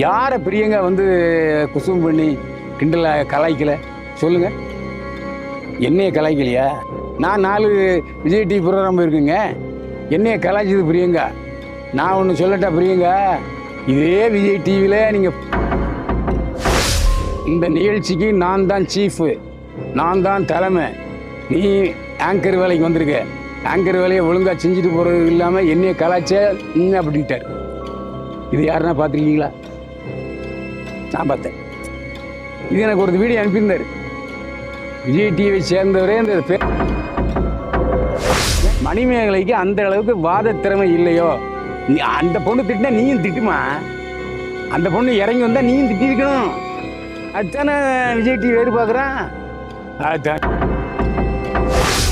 யாரை பிரியங்கா வந்து குசும் பண்ணி கிண்டல கலாய்க்கல? சொல்லுங்க. என்னைய கலாய்க்கலையா? நான் நாலு விஜய் டிவி ப்ரோக்ராம் இருக்குங்க. என்னைய கலாய்ச்சது பிரியங்கா. நான் ஒன்று சொல்லட்டா பிரியங்கா? இதே விஜய் டிவியில் நீங்கள் இந்த நிகழ்ச்சிக்கு நான் தான் சீஃபு நான் தான் தலைமை. நீ ஆங்கர் வேலைக்கு வந்திருக்க. ஆங்கர் வேலையை ஒழுங்காக செஞ்சுட்டு போகிறது இல்லாமல் என்னைய கலாய்ச்ச ம் அப்படின்ட்டார். இது யாருன்னா பார்த்துருக்கீங்களா? நான் பார்த்தேன் இது எனக்கு ஒரு வீடியோ அனுப்பியிருந்தார். விஜய் டிவியை சேர்ந்தவரே இந்த பே- மணிமேகலைக்கு அந்த அளவுக்கு வாத திறமை இல்லையோ? நீ அந்த பொண்ணு திட்டினா நீயும் திட்டுமா? அந்த பொண்ணு இறங்கி வந்தால் நீயும் திட்டிருக்கணும் அதுதானே விஜய் டிவி வேறு பார்க்குறான் அதுதான்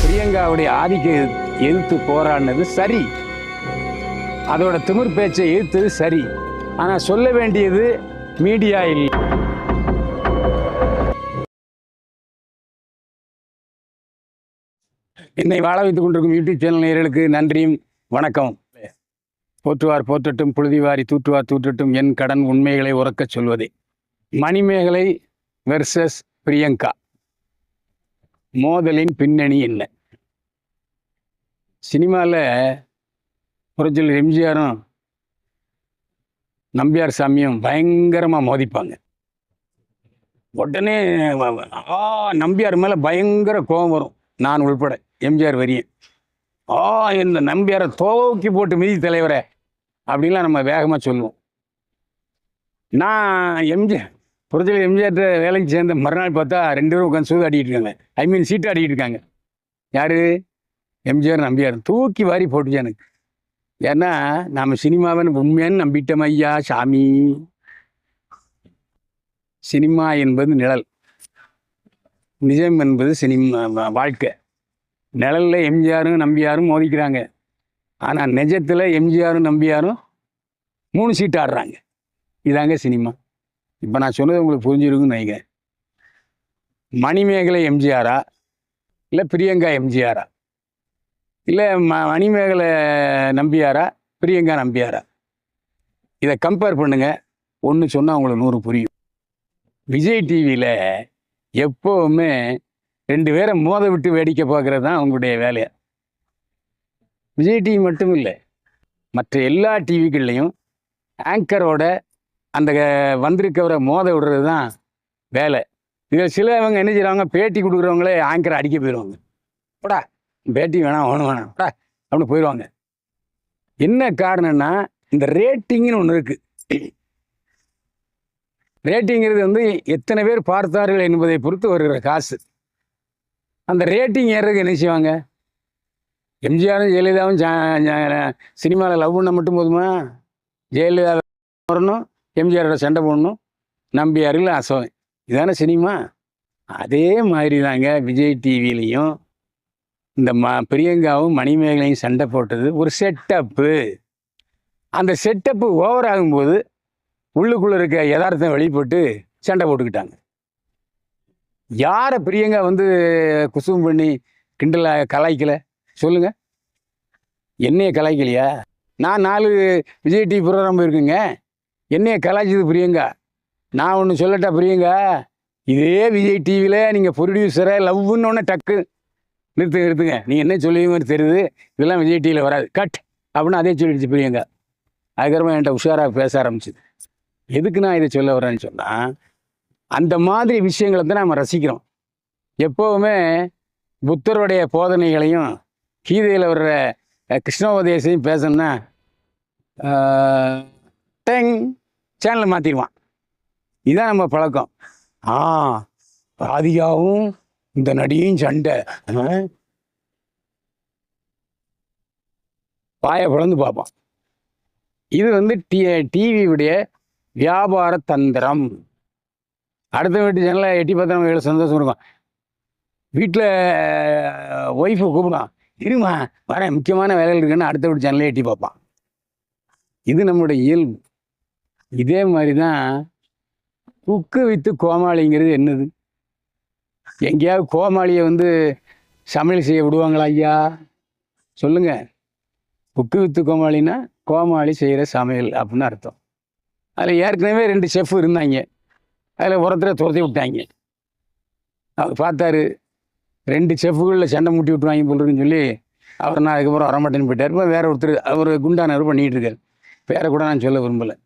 பிரியங்காவுடைய ஆதிக்க எதிர்த்து போராடினது சரி. அதோட திமிர் பேச்சை எதிர்த்தது சரி. ஆனால் சொல்ல வேண்டியது மீடியா இல்லை என்னை வாழ வைத்துக் கொண்டிருக்கும் யூடியூப் சேனல் நேயர்களுக்கு நன்றியும் வணக்கம். போற்றுவார் போற்றட்டும் புழுதிவாரி தூற்றுவார் தூற்றட்டும் என் கடன் உண்மைகளை உறக்கச் சொல்வதே. மணிமேகலை வெர்சஸ் பிரியங்கா. மோதலின் பின்னணி என்ன? சினிமாவில் புரட்சியில் எம்ஜிஆரும் நம்பியார் சாமியும் பயங்கரமாக மோதிப்பாங்க. உடனே ஆ நம்பியார் மேலே பயங்கர கோபம் வரும். நான் உள்பட எம்ஜிஆர் வரியன் ஆ இந்த நம்பியாரை தூக்கி போட்டு மிதி தலைவரே அப்படின்லாம் நம்ம வேகமாக சொல்லுவோம். நான் எம்ஜிஆர் புரட்சியில் எம்ஜிஆர் வேலைக்கு சேர்ந்த மறுநாள் பார்த்தா ரெண்டு பேரும் உட்காந்து சூது ஆடிட்டு இருக்காங்க. ஐ மீன் சீட்டு ஆடிட்டு இருக்காங்க. யார்? எம்ஜிஆர் நம்பியார். தூக்கி வாரி போட்டுச்சு எனக்கு. ஏன்னா நம்ம சினிமாவை உண்மையான்னு நம்பிட்டோம் ஐயா சாமி. சினிமா என்பது நிழல். நிஜம் என்பது சினிமா வாழ்க்கை. நிழலில் எம்ஜிஆரும் நம்பியாரும் மோதிக்கிறாங்க. ஆனால் நிஜத்தில் எம்ஜிஆரும் நம்பியாரும் மூணு சீட்டு ஆடுறாங்க. இதாங்க சினிமா. இப்போ நான் சொன்னது உங்களுக்கு புரிஞ்சிருக்குன்னு நினைக்கிறேன். மணிமேகலை எம்ஜிஆரா? இல்லை பிரியங்கா எம்ஜிஆரா? இல்லை ம மணிமேகலை நம்பியாரா? பிரியங்கா நம்பியாரா? இதை கம்பேர் பண்ணுங்கள் ஒன்று சொன்னால் உங்களுக்கு நூறு புரியும். விஜய் டிவியில் எப்போவுமே ரெண்டு பேரை மோத விட்டு வேடிக்கை பார்க்குறது தான் அவங்களுடைய வேலையை? விஜய் டிவி மட்டும் இல்லை. மற்ற எல்லா டிவிகள்லையும் ஆங்கரோட அந்த வந்திருக்கவரை மோத விடுறது தான் வேலை. இதில் சிலவங்க என்ன செய்கிறாங்க பேட்டி கொடுக்குறவங்களே ஆங்கரை அடிக்க போயிடுவாங்க. போடா. பேட்டி வேணாம் ஓன வேணாம் அப்படின்னு போயிடுவாங்க என்ன காரணம்னா இந்த ரேட்டிங்னு ஒன்று இருக்குது ரேட்டிங்கிறது வந்து எத்தனை பேர் பார்த்தார்கள் என்பதை பொறுத்து வருகிற காசு. அந்த ரேட்டிங் ஏறதுக்கு என்ன செய்வாங்க? எம்ஜிஆரும் ஜெயலலிதாவும் சினிமாவில் லவ் பண்ண மட்டும் போதுமா? ஜெயலலிதா வரணும் எம்ஜிஆரோட சண்டை போடணும். நம்பியார்கள் அசோகன். இதானே சினிமா? அதே மாதிரி தாங்க விஜய் டிவிலையும் இந்த ம பிரியங்காவும் மணிமேகலையும் சண்டை போட்டது ஒரு செட்டப்பு அந்த செட்டப்பு ஓவர் ஆகும்போது உள்ளுக்குள்ளே இருக்க யதார்த்தம் வெளிப்பட்டு சண்டை போட்டுக்கிட்டாங்க. யாரை பிரியங்கா வந்து குசும் பண்ணி கிண்டல கலாய்க்கல? சொல்லுங்கள் என்னைய கலாய்க்கலையா? நான் நாலு விஜய் டிவி ப்ரோக்ராம் இருக்குங்க என்னைய கலாய்ச்சது பிரியங்கா. நான் ஒன்று சொல்லட்டா பிரியங்கா? இதே விஜய் டிவியில் நீங்கள் ப்ரொடியூசரை லவ்னு ஒன்று டக்கு நிறுத்து நிறுத்துங்க. நீங்கள் என்ன சொல்லுவீங்க தெரியுது. இதெல்லாம் விஜய் டிவியில் வராது. கட் அப்படின்னு அதே சொல்லிடுச்சு பிரியங்கா. அதுக்கப்புறமா என்கிட்ட உஷாராக பேச ஆரம்பிச்சுது. எதுக்கு நான் இதை சொல்ல வரேன்னு சொன்னால் அந்த மாதிரி விஷயங்களை தான் நம்ம ரசிக்கிறோம். எப்போவுமே புத்தருடைய போதனைகளையும் கீதையில் வர்ற கிருஷ்ணோபதேசையும் பேசணும்னா டெங் சேனலை மாற்றிடுவான் இதுதான் நம்ம பழக்கம். ஆ ராதிகாவும் இந்த நடியும் சண்டை. ஆ? வாயை பிளந்து பார்ப்பான் இது வந்து டி டிவியுடைய வியாபார தந்திரம். அடுத்த வீட்டு சேனலில் எட்டி பார்த்தா நம்ம எவ்வளோ சந்தோஷம் இருக்கும். வீட்டில் ஒய்ஃபை கூப்பிடுவான் இருமா வர முக்கியமான வேலைகள் இருக்குன்னு அடுத்த வீட்டு சேனலே எட்டி பார்ப்பான். இது நம்மளுடைய இயல்பு. இதே மாதிரி தான் குக்கு வித்து கோமாளிங்கிறது என்னது? எங்கேயாவது கோமாளியை வந்து சமையல் செய்ய விடுவாங்களா ஐயா? சொல்லுங்கள் குக்கு வித்து கோமாளின்னா கோமாளி செய்கிற சமையல் அப்படின்னு அர்த்தம். அதில் ஏற்கனவே ரெண்டு செஃப் இருந்தாங்க. அதில் ஒருத்தரை துரத்தி விட்டாங்க. அவர் பார்த்தாரு ரெண்டு செஃப்புகளில் சண்டை முட்டி விட்டுவாங்க போல் சொல்லி அவர் நான் அதுக்கப்புறம் வரமாட்டேன்னு போயிட்டார். இப்போ வேற ஒருத்தர் அவர் குண்டானவர் பண்ணிகிட்டு இருக்காரு. பேரை கூட நான் சொல்ல விரும்பலை.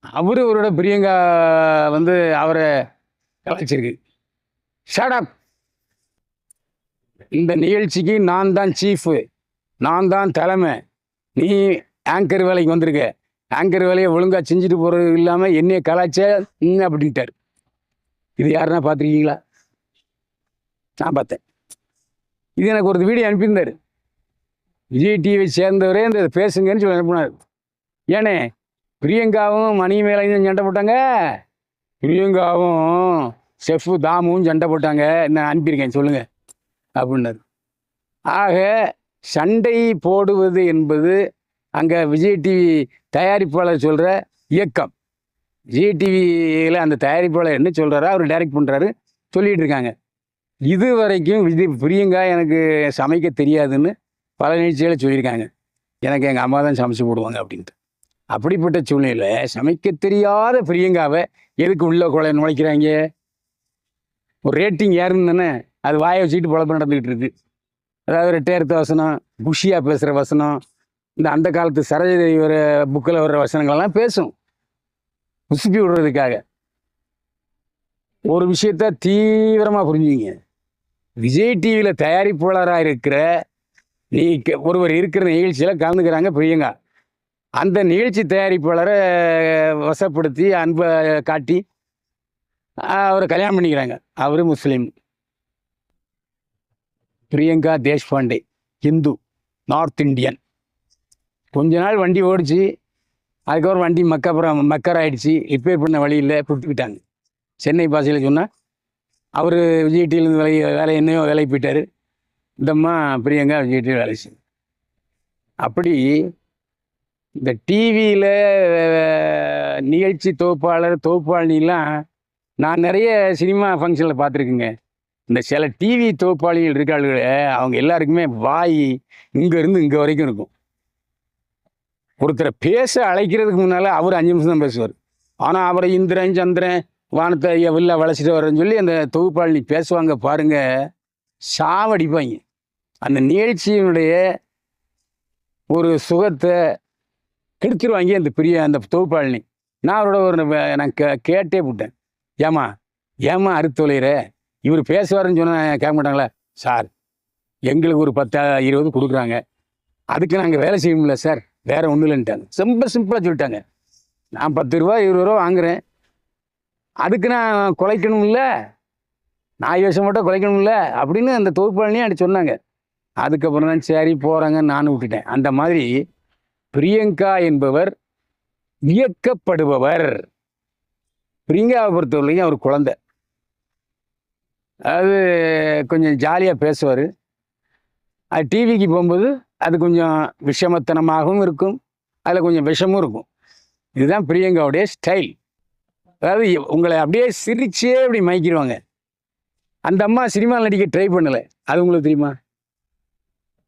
அவர் அவரோட பிரியங்கா வந்து அவரை கலாய்ச்சிருக்கு. ஷடப் இந்த நிகழ்ச்சிக்கு நான் தான் சீஃபு நான் தான் தலைமை. நீ ஆங்கர் வேலைக்கு வந்திருக்க. ஆங்கர் வேலையை ஒழுங்காக செஞ்சுட்டு போகிறது இல்லாமல் என்னைய கலாச்சே அப்படின்ட்டார். இது யாருன்னா பார்த்துருக்கீங்களா? நான் பார்த்தேன். இது எனக்கு ஒரு வீடியோ அனுப்பியிருந்தார். விஜய் டிவி சேர்ந்தவரே இந்த பேசுங்கன்னு சொல்லி அனுப்பினார். ஏனே பிரியங்காவும் மணி மேலையும் சண்டை போட்டாங்க. பிரியங்காவும் செஃப் தாமும் சண்டை போட்டாங்க. என்ன அனுப்பியிருக்கேன் சொல்லுங்கள் அப்படின்னாரு. ஆக சண்டை போடுவது என்பது அங்கே விஜய் டிவி தயாரிப்பாளர் சொல்கிற இயக்கம். விஜய் டிவியில் அந்த தயாரிப்பாளர் என்ன சொல்கிறாரோ அவர் டைரக்ட் பண்ணுறாரு சொல்லிகிட்டு இருக்காங்க. இது வரைக்கும் விஜய் பிரியங்கா எனக்கு சமைக்க தெரியாதுன்னு பல நிகழ்ச்சிகளை சொல்லியிருக்காங்க. எனக்கு எங்கள் அம்மா தான் சமைச்சு போடுவாங்க அப்படின்ட்டு. அப்படிப்பட்ட சூழ்நிலையில் சமைக்க தெரியாத பிரியங்காவை எதுக்கு உள்ள கொலை நுழைக்கிறாங்க ஒரு ரேட்டிங் ஏறுன்னு தானே அது வாயை வச்சுக்கிட்டு பொழப்பு நடந்துக்கிட்டு இருக்கு. அதாவது ரெட்டையர்த்த வசனம் குஷியாக பேசுகிற வசனம் இந்த அந்த காலத்து சரோஜதேவி வர புக்கில் வர்ற வசனங்கள்லாம் பேசும். உசுப்பி விடுறதுக்காக. ஒரு விஷயத்த தீவிரமாக புரிஞ்சுங்க விஜய் டிவியில் தயாரிப்பாளராக இருக்கிற நீ ஒருவர் இருக்கிற நிகழ்ச்சியில் கலந்துக்கிறாங்க பிரியங்கா. அந்த நிகழ்ச்சி தயாரிப்பாளரை வசப்படுத்தி அன்பை காட்டி அவரை கல்யாணம் பண்ணிக்கிறாங்க. அவர் முஸ்லீம். Priyanka Deshpande Hindu north Indian. கொஞ்ச நாள் வண்டி ஓடிச்சு. அதுக்கப்புறம் வண்டி மக்கப்புறம் மக்கர் ஆயிடுச்சு ரிப்பேர் பண்ண வழியில் கொடுத்துக்கிட்டாங்க சென்னை பாசையில் சொன்னால் அவர் விஜய் வேலை வேலை என்னையோ வேலைக்கு போயிட்டார். இந்தம்மா பிரியங்கா விஜய் வேலை செய்யும் அப்படி இந்த டிவியில் நிகழ்ச்சி தொகுப்பாளர் தொகுப்பாளினிலாம் நான் நிறைய சினிமா ஃபங்க்ஷனில் பார்த்துருக்குங்க. இந்த சில டிவி தொகுப்பாளிகள் இருக்காளுகளே அவங்க எல்லாருக்குமே வாய் இங்கேருந்து இங்கே வரைக்கும் இருக்கும். ஒருத்தரை பேச அழைக்கிறதுக்கு முன்னால் அவர் அஞ்சு நிமிஷம் தான் பேசுவார். ஆனால் அவரை இந்திரன் சந்திரன் வானத்தை வெளில வளைச்சிட்டு வரேன்னு சொல்லி அந்த தொகுப்பாளினி பேசுவாங்க பாருங்க சாவடிப்பாங்க. அந்த நிகழ்ச்சியினுடைய ஒரு சுகத்தை கெடுத்துருவாங்க அந்த பெரிய அந்த தொகுப்பாளினி. நான் அவரோட ஒரு நான் கே கேட்டே விட்டேன் ஏமா ஏமா அறுத்தொலைகிற இவர் பேசுவாருன்னு சொன்னால் கேட்க மாட்டாங்களே? சார் எங்களுக்கு ஒரு பத்தா இருபது கொடுக்குறாங்க. அதுக்கு நாங்கள் வேலை செய்ய முடியல சார். வேற ஒன்றும் இல்லைன்ட்டாங்க ரொம்ப சிம்பிளாக சொல்லிட்டாங்க. நான் பத்து ரூபா இருபது ரூபா வாங்குறேன். அதுக்கு நான் குலைக்கணும்ல? நாய் வேஷம் மட்டும் குலைக்கணும்ல? அப்படின்னு அந்த தொகுப்பாளினே அப்படி சொன்னாங்க. அதுக்கப்புறம் தான் சரி போகிறாங்க நானும் விட்டுட்டேன். அந்த மாதிரி பிரியங்கா என்பவர் வியக்கப்படுபவர் பிரியங்காவை பொறுத்தவரைக்கும் அவர் குழந்தை. அதாவது கொஞ்சம் ஜாலியாக பேசுவார். அது டிவிக்கு போகும்போது அது கொஞ்சம் விஷமத்தனமாகவும் இருக்கும். அதில் கொஞ்சம் விஷமும் இருக்கும். இதுதான் பிரியங்காவுடைய ஸ்டைல். அதாவது உங்களை அப்படியே சிரிச்சே அப்படி மயக்கிடுவாங்க. அந்த அம்மா சினிமாவில் நடிக்க ட்ரை பண்ணலை. அது உங்களுக்கு தெரியுமா?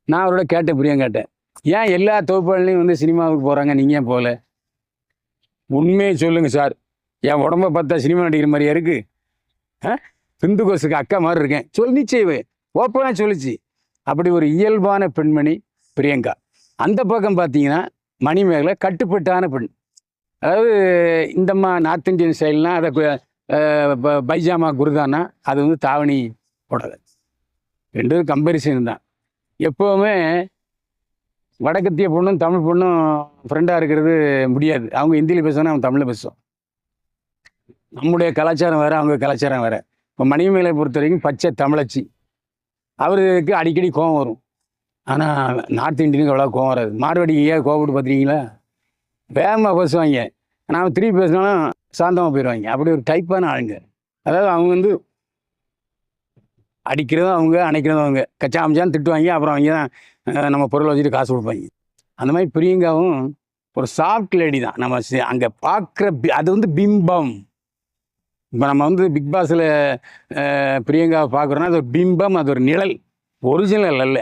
நான் அவரோட கேட்டேன் பிரியங்காட்டேன் ஏன் எல்லா தொகுப்பாளிலையும் வந்து சினிமாவுக்கு போகிறாங்க நீங்கள் ஏன் போகல? உண்மையை சொல்லுங்கள் சார். என் உடம்ப பார்த்தா சினிமா நடிக்கிற மாதிரியா இருக்கு? ஆ? பிந்து கோசுக்கு அக்கா மாதிரி இருக்கேன். சொல்லிச்சு ஓப்பனாக சொல்லிச்சு. அப்படி ஒரு இயல்பான பெண்மணி பிரியங்கா. அந்த பக்கம் பார்த்தீங்கன்னா மணிமேகலை கட்டுப்பட்டான பெண். அதாவது இந்தம்மா நார்த் இந்தியன் ஸ்டைல்னால் அதை ப- பைஜாமா குருதானா அது வந்து தாவணி போடலை ரெண்டு கம்பேரிசன் தான். எப்போவுமே வடக்கத்திய பொண்ணும் தமிழ் பொண்ணும் ஃப்ரெண்டாக இருக்கிறது முடியாது. அவங்க ஹிந்தியில் பேசுவாங்க அவங்க தமிழில் பேசுவோம் நம்முடைய கலாச்சாரம் வேறு அவங்க கலாச்சாரம் வேறு. இப்போ மணிமேலை பொறுத்த வரைக்கும் பச்சை தமிழச்சி. அவருக்கு அடிக்கடி கோவம் வரும். ஆனால் நார்த் இந்தியனுக்கு அவ்வளோ கோவம் வராது. மார்வாடிக்கு ஏன் கோவப்பட்டு பார்த்துருக்கீங்களா வேகமாக பேசுவாங்க. நான் திருப்பி பேசினாலும் சாந்தமாக போயிடுவாங்க அப்படி ஒரு டைப்பான ஆளுங்க. அதாவது அவங்க வந்து அடிக்கிறதும் அவங்க அணைக்கிறதும் அவங்க. கச்சா அமைச்சான்னு திட்டுவாங்க. அப்புறம் அவங்க தான் நம்ம பொருளை வச்சுட்டு காசு கொடுப்பாங்க. அந்த மாதிரி பிரியங்காவும் ஒரு சாஃப்ட் லேடி தான். நம்ம அங்கே பார்க்குற அது வந்து பிம்பம். இப்போ நம்ம வந்து பிக் பாஸில் பிரியங்காவை பார்க்குறோன்னா அது ஒரு பிம்பம் அது ஒரு நிழல். ஒரிஜினல் அல்ல.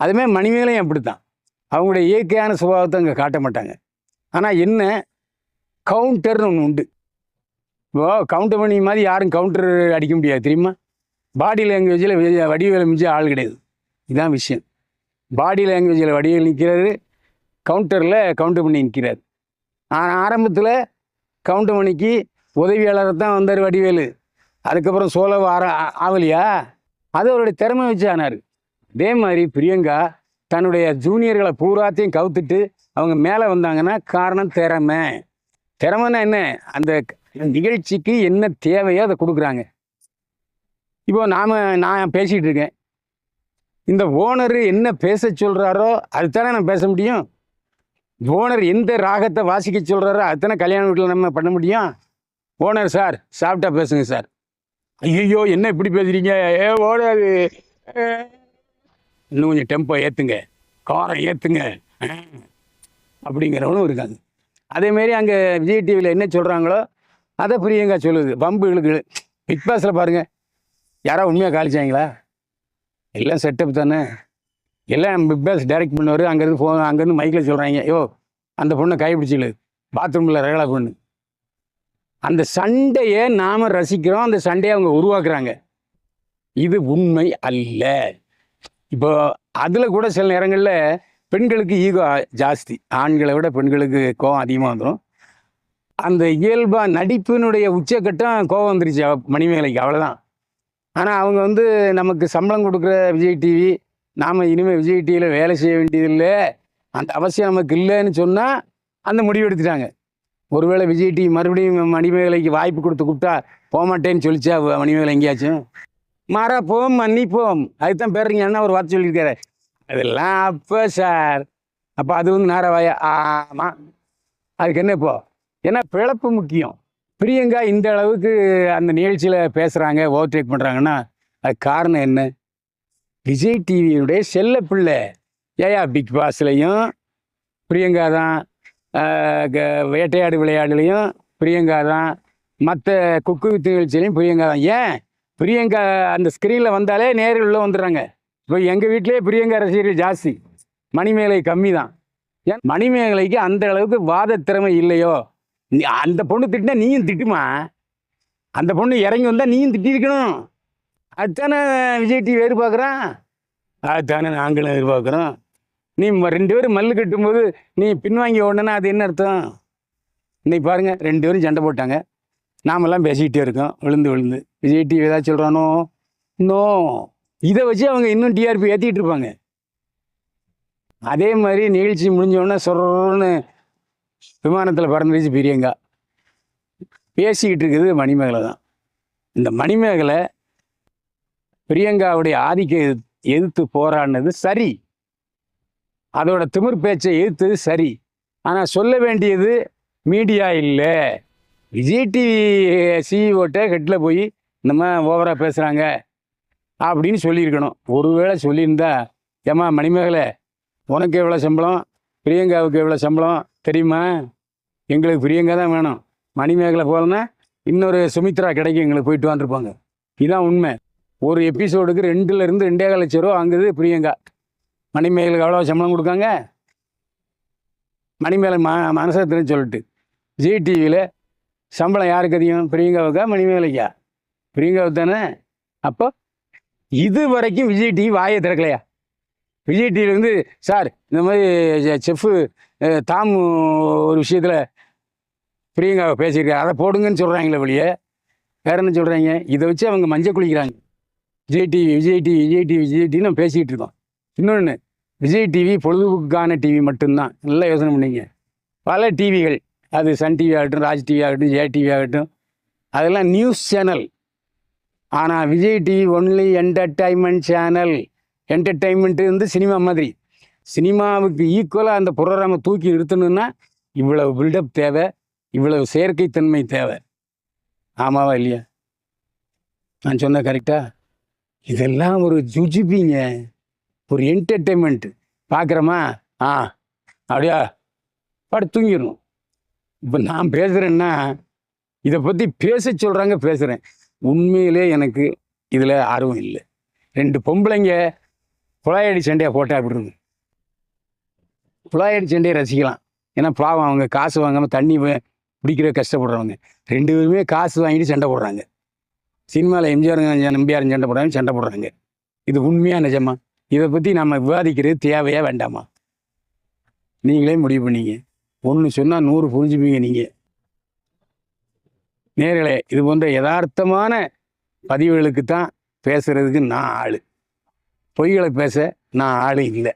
அதுமாதிரி மணிமேலையும் அப்படி தான் அவங்களுடைய இயற்கையான சுபாவத்தை அங்கே காட்ட மாட்டாங்க. ஆனால் என்ன? கவுண்டர்னு ஒன்று உண்டு. இப்போ கவுண்டர் பண்ணி மாதிரி யாரும் கவுண்டர் அடிக்க முடியாது தெரியுமா? பாடி லாங்குவேஜில் வடிவேல மிஞ்சி ஆள் கிடையாது. இதுதான் விஷயம். பாடி லாங்குவேஜில் வடிவேல் நிற்கிறாரு கவுண்டரில் கவுண்டர் பண்ணி நிற்கிறார் ஆனால் ஆரம்பத்தில் கவுண்டர் மணிக்கு உதவியாளர் தான் வந்தார் வடிவேலு. அதுக்கப்புறம் சோலோ ஆர ஆவலியா? அது அவருடைய திறமை வச்சு ஆனார். அதே மாதிரி பிரியங்கா தன்னுடைய ஜூனியர்களை பூராத்தையும் கவுத்துட்டு அவங்க மேலே வந்தாங்கன்னா காரணம் திறமை. திறமைன்னா என்ன? அந்த நிகழ்ச்சிக்கு என்ன தேவையோ அதை கொடுக்குறாங்க. இப்போ நாம் நான் பேசிகிட்டு இருக்கேன். இந்த ஓனர் என்ன பேச சொல்கிறாரோ அதுதானே நான் பேச முடியும். ஓனர் எந்த ராகத்தை வாசிக்க சொல்கிறாரோ அதுதானே கல்யாண வீட்டில் நம்ம பண்ண முடியும். ஓனர் சார் சாப்பிட்டா பேசுங்க சார். ஐயோ என்ன இப்படி பேசுறீங்க? ஏ ஓனர். இன்னும் கொஞ்சம் டெம்போ ஏற்றுங்க காரம் ஏற்றுங்க அப்படிங்கிறவனும் இருக்காங்க. அதேமாரி அங்கே விஜய் டிவியில் என்ன சொல்கிறாங்களோ அதை பிரியங்கா சொல்லுது. பம்பு இழுக்கு பிக் பாஸில் பாருங்கள் யாரோ உண்மையாக காலிச்சாங்களா? எல்லாம் செட்டப் தானே. எல்லாம் பிக் பாஸ் டைரக்ட் பண்ணுவார். அங்கேருந்து ஃபோன் அங்கேருந்து மைக்கில் சொல்கிறாங்க யோ அந்த பொண்ணை கைப்பிடிச்சிடு பாத்ரூமில் ரகலா பொண்ணு. அந்த சண்டையை நாம் ரசிக்கிறோம் அந்த சண்டையை அவங்க உருவாக்குறாங்க. இது உண்மை அல்ல. இப்போ அதில் கூட சில நேரங்களில் பெண்களுக்கு ஈகோ ஜாஸ்தி. ஆண்களை விட பெண்களுக்கு கோவம் அதிகமாக வந்துடும் அந்த இயல்பாக நடிப்பினுடைய உச்சக்கட்டம் கோவம் வந்துருச்சு மணிமேகலைக்கு. அவ்வளோதான் ஆனால் அவங்க வந்து நமக்கு சம்பளம் கொடுக்குற விஜய் டிவி நாம் இனிமேல் விஜய் டிவியில் வேலை செய்ய வேண்டியதில்லை. அந்த அவசியம் நமக்கு இல்லைன்னு சொன்னால் அந்த முடிவு எடுத்துட்டாங்க. ஒருவேளை விஜய் டிவி மறுபடியும் மணிமேகலைக்கு வாய்ப்பு கொடுத்து கூப்பிட்டா போகமாட்டேன்னு சொல்லிச்சா மணிமேகலை எங்கேயாச்சும்? மாறா போம் மன்னிப்போம். அதுதான் பேருங்க என்ன ஒரு வார்த்தை சொல்லியிருக்காரு. அதெல்லாம் அப்போ சார். அப்போ அது வந்து நாரவாயா ஆமாம் அதுக்கு என்ன இப்போ? ஏன்னா பிழப்பு முக்கியம். பிரியங்கா இந்த அளவுக்கு அந்த நிகழ்ச்சியில் பேசுகிறாங்க ஓவர்டேக் பண்ணுறாங்கன்னா அது காரணம் என்ன? விஜய் டிவியினுடைய செல்ல பிள்ளை. ஏயா பிக் பாஸ்லையும் பிரியங்கா தான். வேட்டையாடு விளையாடுலையும் பிரியங்கா தான். மற்ற குக்கு வித்து நிகழ்ச்சியிலையும் பிரியங்கா தான். ஏன்? பிரியங்கா அந்த ஸ்க்ரீனில் வந்தாலே நேரில் உள்ளே வந்துடுறாங்க. இப்போ எங்கள் வீட்டிலே பிரியங்கா ரசிகர்கள் ஜாஸ்தி. மணிமேகலை கம்மி தான். ஏன்? மணிமேகலைக்கு அந்த அளவுக்கு வாத திறமை இல்லையோ? நீ அந்த பொண்ணு திட்டினா நீயும் திட்டுமா? அந்த பொண்ணு இறங்கி வந்தால் நீயும் திட்டிருக்கணும் அதுதானே விஜய் டிவி எதிர்பார்க்குறான்? அதுதானே நாங்களும் எதிர்பார்க்குறோம். நீ ரெண்டு பேரும் மல்லு கட்டும்போது நீ பின்வாங்கி ஓடனா அது என்ன அர்த்தம்? இன்னைக்கு பாருங்க ரெண்டு பேரும் சண்டை போட்டாங்க. நாமெல்லாம் பேசிக்கிட்டே இருக்கோம் விழுந்து விழுந்து. விஜய் டிவி ஏதாவது சொல்கிறானோ நோ. இதை வச்சு அவங்க இன்னும் டிஆர்பி ஏற்றிக்கிட்டு இருப்பாங்க. அதே மாதிரி நிகழ்ச்சி முடிஞ்சோடனே உடனே விமானத்தில் விமானத்தில் பறந்துருச்சு பிரியங்கா. பேசிக்கிட்டு இருக்குது மணிமேகலை தான். இந்த மணிமேகலை பிரியங்காவுடைய ஆதிக்க எதிர்த்து போராடினது சரி. அதோட திமிர் பேச்சை எதிர்த்தது சரி. ஆனால் சொல்ல வேண்டியது மீடியா இல்லை. விஜய் டிவி சிஇஓட்ட ஹெட்டில் போய் இந்த மாதிரி ஓவராக பேசுகிறாங்க அப்படின்னு சொல்லியிருக்கணும். ஒருவேளை சொல்லியிருந்தா ஏம்மா மணிமேகலை உனக்கு எவ்வளோ சம்பளம்? பிரியங்காவுக்கு எவ்வளோ சம்பளம்? தெரியுமா? எங்களுக்கு பிரியங்கா தான் வேணும். மணிமேகலை போகலன்னா இன்னொரு சுமித்ரா கிடைக்கும் எங்களுக்கு போயிட்டு வந்துருப்பாங்க. இதுதான் உண்மை. ஒரு எபிசோடுக்கு ரெண்டுலேருந்து ரெண்டே கால் லட்சம் ரூபா வாங்குது பிரியங்கா. மணிமேகலுக்கு எவ்வளோ சம்பளம் கொடுக்காங்க? மணிமேலை ம மனசத்துன்னு சொல்லிட்டு. ஜி டிவியில் சம்பளம் யாருக்கு அதிகம்? பிரியங்காவுக்கா மணிமேலைக்கா பிரியங்காவுக்கு தானே? அப்போ இது வரைக்கும் விஜய் டிவி வாயை திறக்கலையா? விஜய் டிவியில் வந்து சார் இந்த மாதிரி செஃப்பு தாம் ஒரு விஷயத்தில் பிரியங்காவை பேசியிருக்காரு. அதை போடுங்கன்னு சொல்கிறாங்களே வெளியே வேறு என்ன சொல்கிறாங்க இதை வச்சு அவங்க மஞ்சள் குளிக்கிறாங்க. Vijay TV Vijay TV Vijay TV Vijay TV நம்ம பேசிக்கிட்டு இருக்கோம். இன்னொன்று விஜய் டிவி பொழுதுபோக்கான டிவி மட்டும்தான். நல்லா யோசனை பண்ணீங்க. பல டிவிகள் அது சன் டிவி ஆகட்டும் ராஜ் டிவி ஆகட்டும் ஜே டிவி ஆகட்டும் அதெல்லாம் நியூஸ் சேனல் ஆனால் Vijay TV only entertainment channel entertainment வந்து சினிமா மாதிரி. சினிமாவுக்கு ஈக்குவலாக அந்த ப்ரோக்ராமை தூக்கி நிறுத்தணும்னா இவ்வளவு பில்டப் தேவை இவ்வளவு செயற்கைத்தன்மை தேவை. ஆமாவா இல்லையா? நான் சொன்ன கரெக்டா இதெல்லாம் ஒரு ஜுஜிபிங்க ஒரு என்டர்டைன்மெண்ட் பார்க்குறோமா ஆ அப்படியா? படுத்து தூங்கிடணும். இப்போ நான் பேசுகிறேன்னா இதை பற்றி பேச சொல்கிறாங்க பேசுகிறேன் உண்மையிலே எனக்கு இதில் ஆர்வம் இல்லை. ரெண்டு பொம்பளைங்க புலாயடி சண்டையை போட்டால் அப்படி இருக்கு புலாயடி சண்டையை ரசிக்கலாம். ஏன்னா பாவம் அவங்க காசு வாங்காமல் தண்ணி பிடிக்கிற கஷ்டப்படுறவங்க. ரெண்டு பேருமே காசு வாங்கிட்டு சண்டை போடுறாங்க. சினிமாவில் எம்ஜிஆர் நம்பியார் சண்டை போடுறாங்க சண்டை போடுறாங்க. இது உண்மையாக நிஜமா? இதை பற்றி நம்ம விவாதிக்கிறது தேவையா வேண்டாமா? நீங்களே முடிவு பண்ணீங்க. ஒன்று சொன்னால் நூறு புரிஞ்சுப்பீங்க நீங்கள் நேர்களே இது போன்ற யதார்த்தமான பதிவுகளுக்கு தான் பேசுகிறதுக்கு நான் ஆள். பொய்களை பேச நான் ஆள் இல்லை.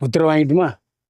உத்தரவு வாங்கிட்டுமா?